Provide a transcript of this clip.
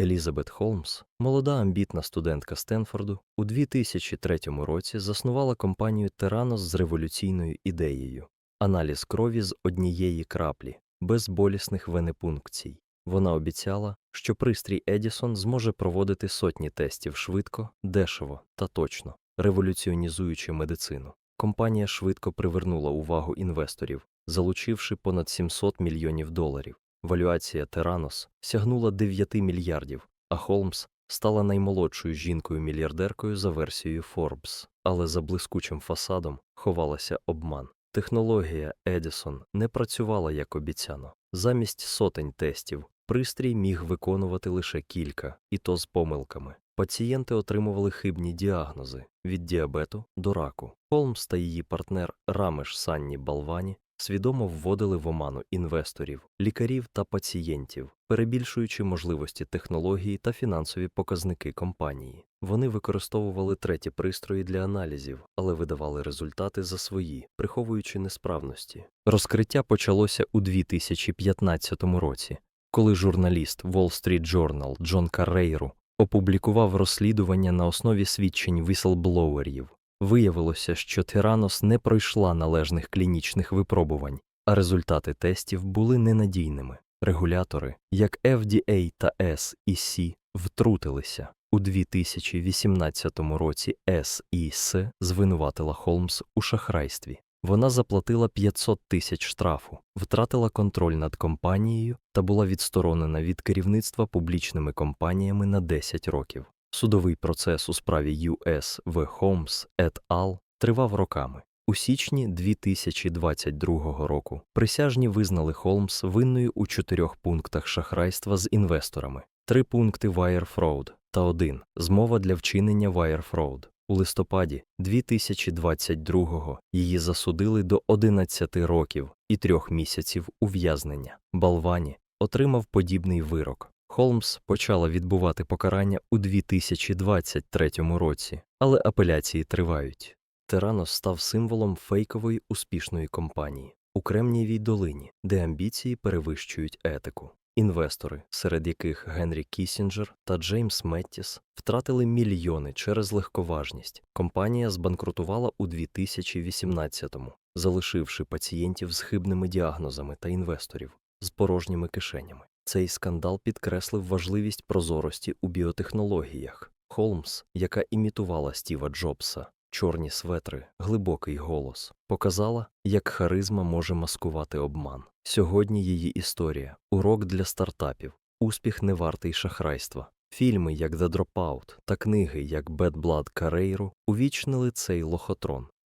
Елізабет Холмс, молода амбітна студентка Стенфорду, у 2003 році заснувала компанію Теранос з революційною ідеєю аналіз крові з однієї краплі, без болісних венепункцій. Вона обіцяла, що пристрій Едісон зможе проводити сотні тестів швидко, дешево та точно, революціонізуючи медицину. Компанія швидко привернула увагу інвесторів, залучивши понад 700 мільйонів доларів. Валюація Теранос сягнула 9 мільярдів, а Холмс стала наймолодшою жінкою-мільярдеркою за версією Forbes. Але за блискучим фасадом ховалася обман. Технологія Едісон не працювала як обіцяно. Замість сотень тестів пристрій міг виконувати лише кілька, і то з помилками. Пацієнти отримували хибні діагнози від діабету до раку. Холмс та її партнер Рамеш Санні Балвані свідомо вводили в оману інвесторів, лікарів та пацієнтів, перебільшуючи можливості технології та фінансові показники компанії. Вони використовували треті пристрої для аналізів, але видавали результати за свої, приховуючи несправності. Розкриття почалося у 2015 році, коли журналіст Wall Street Journal Джон Каррейру опублікував розслідування на основі свідчень віселблоуерів. Виявилося, що Тиранос не пройшла належних клінічних випробувань, а результати тестів були ненадійними. Регулятори, як FDA та SEC, втрутилися. У 2018 році SEC звинуватила Холмс у шахрайстві. Вона заплатила 500 тисяч штрафу, втратила контроль над компанією та була відсторонена від керівництва публічними компаніями на 10 років. Судовий процес у справі US v. Holmes et al. тривав роками. У січні 2022 року присяжні визнали Холмс винною у чотирьох пунктах шахрайства з інвесторами, три пункти wire fraud та один змова для вчинення wire fraud. У листопаді 2022-го її засудили до 11 років і трьох місяців ув'язнення. Балвані отримав подібний вирок. Холмс почала відбувати покарання у 2023 році, але апеляції тривають. Теранос став символом фейкової успішної компанії у Кремнієвій долині, де амбіції перевищують етику. Інвестори, серед яких Генрі Кісінджер та Джеймс Меттіс, втратили мільйони через легковажність. Компанія збанкрутувала у 2018-му, залишивши пацієнтів з хибними діагнозами та інвесторів з порожніми кишенями. Цей скандал підкреслив важливість прозорості у біотехнологіях. Холмс, яка імітувала Стіва Джобса, чорні светри, глибокий голос, показала, як харизма може маскувати обман. Сьогодні її історія урок для стартапів, успіх не вартий шахрайства. Фільми, як The Dropout та книги, як Bad Blood Carreiro, увічнили цей лохотрон.